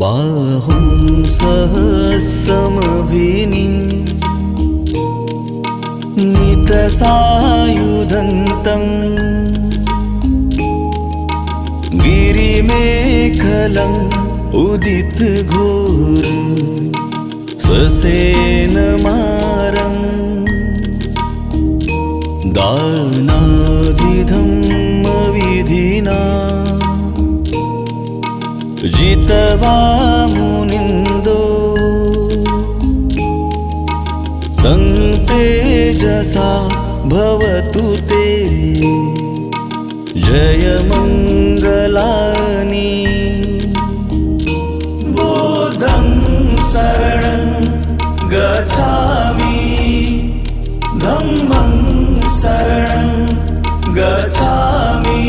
बाहुं सहस्रमभिनि नितसायुधन्तम् गिरिमेखलम् उदितघोर ससेनमारम् दानादिधम्मविधिना जितवा मुनिन्दो तं तेजसा भवतु ते। जयमङ्गलानि बोधं शरणं गच्छामि। धम्मं शरणं गच्छामि